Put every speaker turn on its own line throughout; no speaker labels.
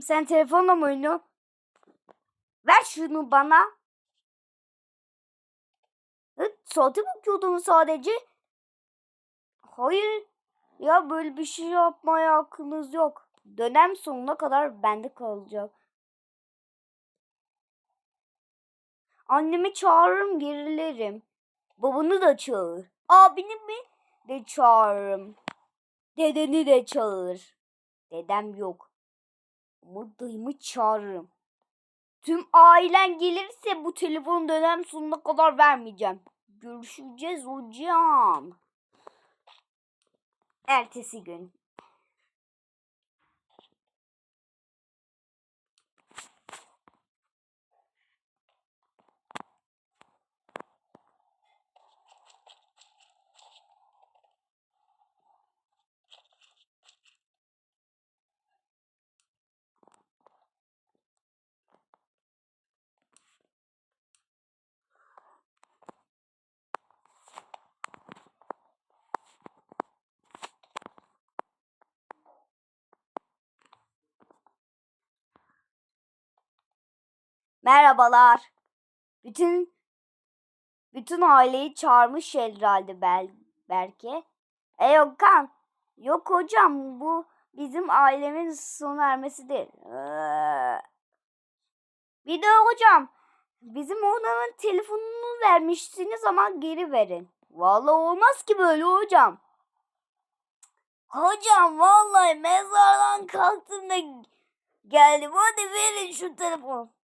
Sen telefonla mı oynuyorsun? Ver şunu bana. Hı, Saate bakıyordum sadece. Hayır. Ya böyle bir şey yapmaya hakkınız yok. Dönem sonuna kadar bende kalacak. Annemi çağırırım gerilerim. Babanı da çağır. Abini mi de çağırırım. Dedeni de çağır. Dedem yok. Ama dayımı çağırırım. Tüm ailen gelirse bu telefonu dönem sonuna kadar vermeyeceğim. Görüşeceğiz hocam. Ertesi gün. Merhabalar. Bütün bütün aileyi çağırmış herhalde bel, belki. E yok kan. Yok hocam bu bizim ailemin sona ermesi değil. Ee, Bir de hocam bizim oğlanın telefonunu vermiştiniz ama geri verin. Vallahi olmaz ki böyle hocam. Hocam vallahi mezardan kalktım da geldim. Hadi verin şu telefonu.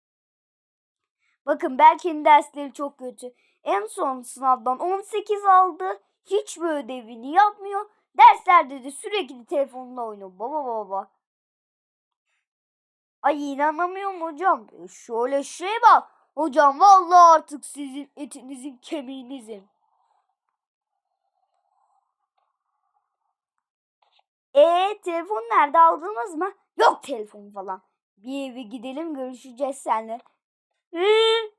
Bakın Berke'nin dersleri çok kötü. En son sınavdan 18 aldı. Hiçbir ödevini yapmıyor. Derslerde de sürekli telefonla oynuyor. Baba baba. Ay inanamıyorum hocam. E, Şöyle şey bak. Hocam vallahi artık sizin etinizin kemiğinizin. E telefon nerede aldınız mı? Yok telefon falan. Bir eve gidelim görüşeceğiz seninle. 嗯。